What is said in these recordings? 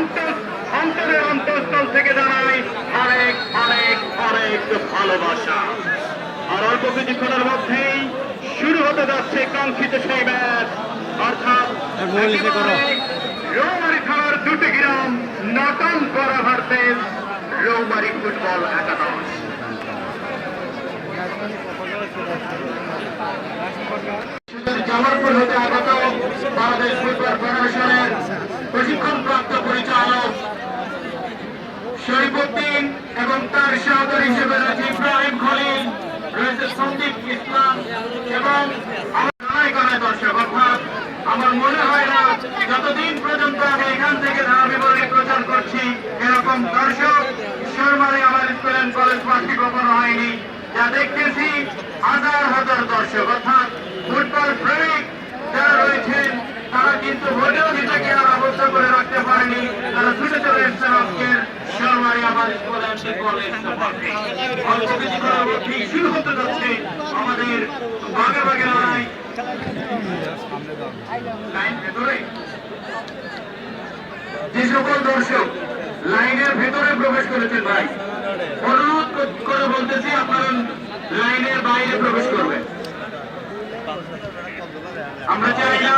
অন্তর অন্তরের অন্তঃস্থল থেকে জানাই অনেক অনেক অনেক ভালোবাসা। আর অল্প কিছুক্ষণের মধ্যেই শুরু হতে যাচ্ছে কাঙ্ক্ষিত সেই ম্যাচ। অর্থাৎ রৌমারি থানার দুটি গ্রাম নাটন করা ভার্সেস রৌমারি ফুটবল একাদশ। জামালপুর হতে আগত বাংলাদেশ ফুটবল ফেডারেশনের প্রশিক্ষণপ্রাপ্ত পরিচালক শরীফুদ্দিন এবং তার সহকারী হিসেবে রয়েছে ইব্রাহিম খলিল রয়েছে সন্দীপ ইসলাম এবং আমার আমার মনে হয় না যতদিন পর্যন্ত আমি এখান থেকে ধারা বিবরণী প্রচার করছি, এরকম দর্শক ঈশ্বরমারে আমার স্কুল কলেজ মাঠে কখনো হয়নি। যা দেখতেছি হাজার হাজার দর্শক, অর্থাৎ ফুটবল প্রেমিক যারা রয়েছেন, তারা কিন্তু ভোটেও নিজেকে আর অবস্থা করে রাখতে পারেনি। তারা ছুটে চলে এসছেন আজকের আমার মধ্যেই শুরু হতে আমাদের বাগে বাগে লড়াই। যে সকল দর্শক লাইনের ভেতরে প্রবেশ করেছেন ভাই, অনুরোধ করে বলতেছি আপনারা লাইনের বাইরে প্রবেশ করবেন। আমরা চাই না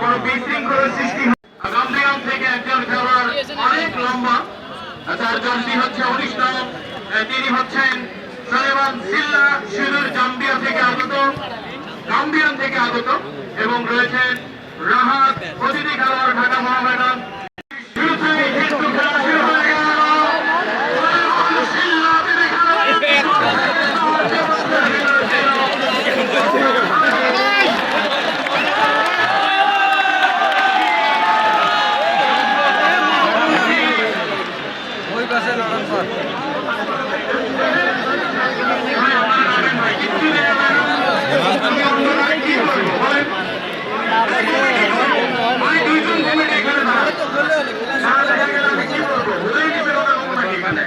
কোন বিশৃঙ্খলার সৃষ্টি আগাম থেকে একজন খেলোয়াড় অনেক লম্বা, তার হচ্ছে উনিশ তিনি হচ্ছেন সালেমান সিল্লা সুদূর জাম্বিয়া থেকে আগত, গাম্বিয়ান থেকে আগত, এবং রয়েছেন রাহাত প্রতিটি খেলোয়াড় ঢাকা মহামেডান শুরুতেই কিন্তু খেলা শুরু হয়ে গেল সলেমান সিল্লা তিনি ওই পাশে লড়ান স্যার আমি দুইজন কমিটি এখানে দাঁড়াই। সারা দেখা গেল আমি কি বলব? ভুলেই গেছে কথা বলব নাকি এখানে?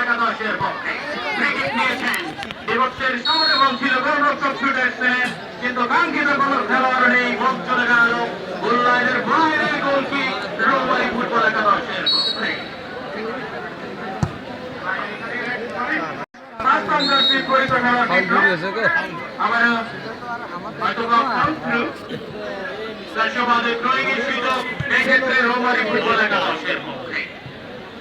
এখানে তো আসলে কিন্তু রোমানি ফুটবল চলে পড়ে কিন্তু কাঙ্ক্ষিত কোন খেলোয়াড় নেই বল চলে গেল। গোল্লাইনের বাইরে গোল কি রোমারি ফুটবল এক্ষেত্রে রোমারি ফুটবল একাদশের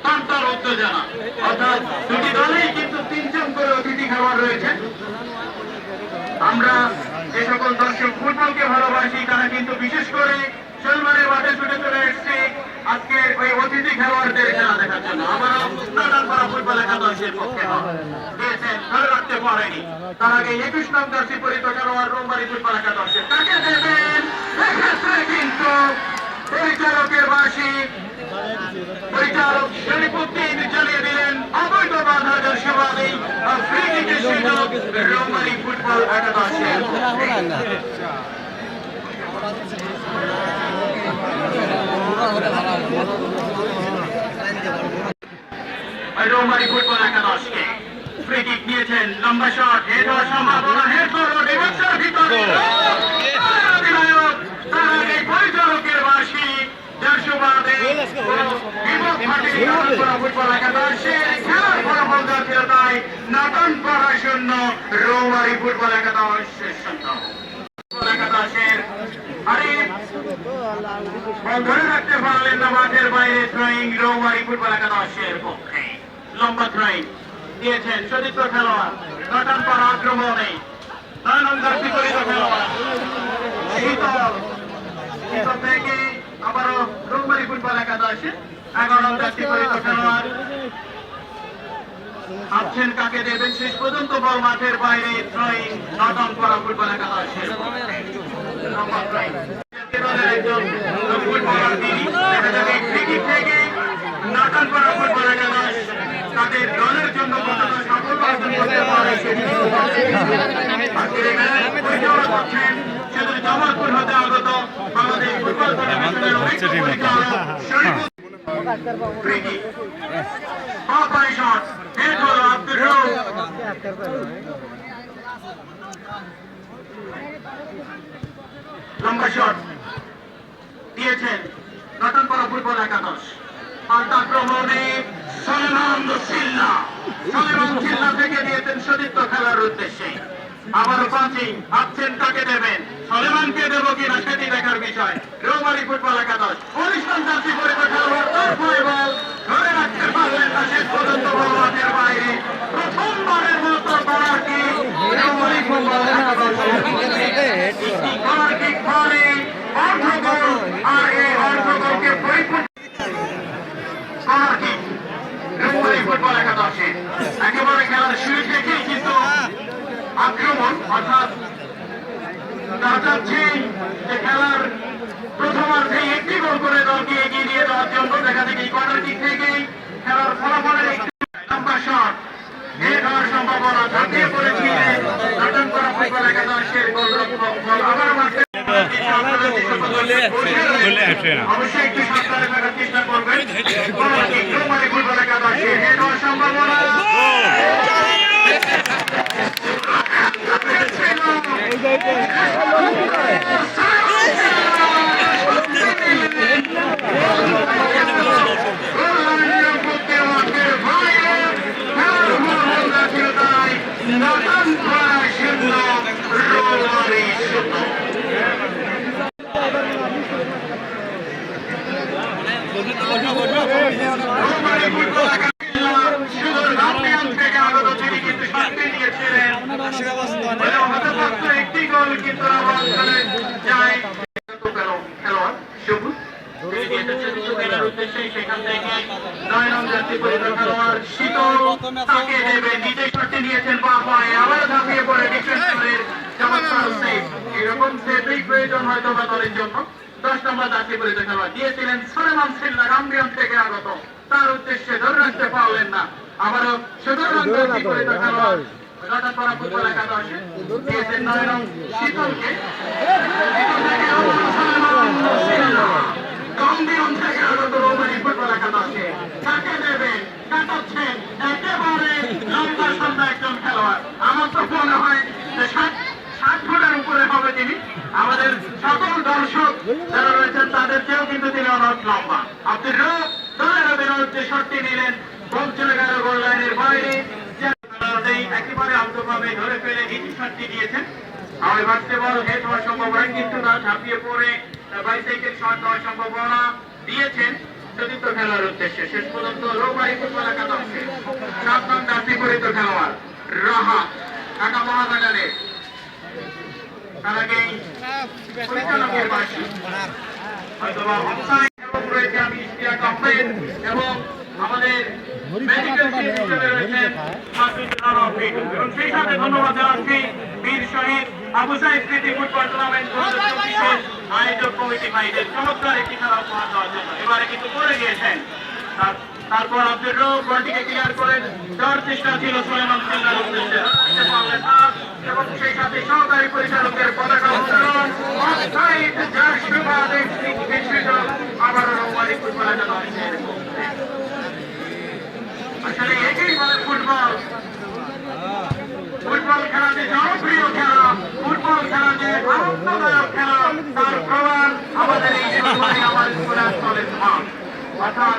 পক্ষে তার উত্তেজনা অর্থাৎ দুটি দলেই কিন্তু তিনজন করে অতিথি খেলোয়াড় রয়েছে। আমরা যে সকল দর্শক ফুটবলকে ভালোবাসি, তারা কিন্তু বিশেষ করে শোলমারের মাঠে ছুটে চলে এসছে আজকে ওই অতিথি খেলোয়াড়দের খেলা দেখার জন্য। আমরা উত্তাডন করা ফুটবল একাদশের পক্ষে দিয়েছেন ধরে রাখতে পারেনি। তার আগে একুশ নং দর্শী পরিত খেলোয়াড় রোমবাড়ি ফুটবল একাদশের তাকে দেবেন। এক্ষেত্রে কিন্তু পরিচালকের বাসী পরিচালক ফুটবল একাদশের রোমারি ফুটবল একাদশকে ফ্রি কিক নিয়েছেন লম্বা শট হেড হওয়ার সম্ভাবনা হেড ডিফেন্সের ভিতরে অধিনায়ক তার আগে পরিচালকের বাসী দর্শবাদে বিপদ ঘটে ফুটবল একাদশের খেলার ফলাফল যা ছিল তাই ধরে রাখতে পারলেন বাইরে থ্রোয়িং রৌমারি ফুটবল একাদশের পক্ষে দিয়েছেন সতীর্থ খেলোয়াড় নাটন পাড়া আক্রমণে নম্বর বিপরীত খেলোয়াড় শীতল শীতল থেকে আবারও রৌমারি ফুটবল একাদশে খেলোয়াড় ভাবছেন কাকে দেবেন? শেষ পর্যন্ত বল মাঠের বাইরে নটন করা ফুটবল একজন ফুটবলার তিনি দেখা যাবে ফ্রি কিক থেকে নটন করা ফুটবল একাদশ। আমাদের দলের জন্য কতটা সাফল্য অর্জন করতে পারে সেটি আজকের এই ম্যাচ পরিচালনা করছেন সেদিন জামালপুর হতে আগত বাংলাদেশ ফুটবল ফেডারেশনের অভিজ্ঞ পরিচালক শরীফুল লম্বা শট। দিয়েছেন নটনপাড়া ফুটবল একাদশ। পাল্টা আক্রমণে সলেমান সিল্লা। সলেমান সিল্লা থেকে দিয়েছেন সতীর্থ খেলার উদ্দেশ্যে। আবার পাঁচি ভাবছেন তাকে দেবেন? সলেমানকে দেবো কিনা সেটি দেখার বিষয়। রোমারি ফুটবল একাদশ। খেলোয়াড় তার বল ধরে রাখতে পারলেন না শেষ পর্যন্ত বলবাদের বাইরে প্রথমবারের মতো করার কি রৌমারি ফুটবল একাদশ করার কি ফলে অর্ধগোল আর এই অর্ধগোলকে পরিপূর্ণ করার কি রৌমারি ফুটবল একাদশে একেবারে খেলার শুরু থেকেই কিন্তু আক্রমণ অর্থাৎ যে খেলার প্রথমার্ধে একটি গোল করে দলকে এগিয়ে নিয়ে যাওয়ার জন্য দেখা থেকে কোয়ার্টার দিক থেকেই খেলার ফলাফলের একটি লম্বা শট হেড হওয়ার সম্ভাবনা ঝাঁপিয়ে পড়েছিলেন নতুন করা ফুটবল একাদশের গোলরক্ষক বল আবার মাঠে অবশ্যই একটু চেষ্টা করবেন মানে ফুটবল একাদশে হেড হওয়ার সম্ভাবনা Şuraya basın. একটি গোল কিন্তু যায় খেলোয়াড় সবুজ থেকে নয় নং খেলোয়াড় শীতল দিয়েছিলেন সলেমান সিল্লা গাম্বিয়ান থেকে আগত তার উদ্দেশ্যে ধরে রাখতে পারলেন না আবারও পরিবার খেলোয়াড় রটাপাড়া ফুটবল আমার তো মনে হয় যে ষাট ফুটের উপরে হবে তিনি আমাদের সকল দর্শক যারা রয়েছেন, তাদেরকেও কিন্তু তিনি অনেক লম্বা। আপনি রোগ ধরে নেবেন যে শটটি নিলেন। বল চলে গেল বাইরে যে খেলোয়াড়টাই একেবারে আলতোভাবে ধরে ফেলে নিজে শটটি দিয়েছেন আর ভাবতে বল হেড হওয়ার সম্ভাবনা কিন্তু না, ঝাঁপিয়ে পড়ে বাইসাইকেল শট হওয়ার সম্ভাবনা দিয়েছেন চতুর্থ খেলার উদ্দেশ্যে। শেষ পর্যন্ত ফুটবল একাদশে। সাত খেলোয়াড় তার আগেই পরিচালকের বাসী অফসাইড এবং আমাদের মেডিকেল টিম হিসেবে রয়েছেন সেই সাথে ধন্যবাদ জানাচ্ছি বীর শহীদ আবু সাইদ স্মৃতি ফুটবল টুর্নামেন্ট আয়োজক কমিটি ভাইদের চমৎকার একটি খেলা উপহার দেওয়ার জন্য। এবারে কিন্তু পড়ে গিয়েছেন। তারপর আব্দুর রব বলটিকে ক্লিয়ার করেন। যার চেষ্টা ছিল সোলেমান সিংহার উদ্দেশ্যে। পারলেন না এবং সেই সাথে সহকারী পরিচালকের পতাকা উত্তোলন। আবারও রৌমারি ফুটবল একাদশের আসলে বলে ফুটবল। ফুটবল খেলা যে জনপ্রিয় খেলা ফুটবল আনন্দদায়ক খেলা তার প্রমাণ আমাদের এই আমার স্কুলের চলে অর্থাৎ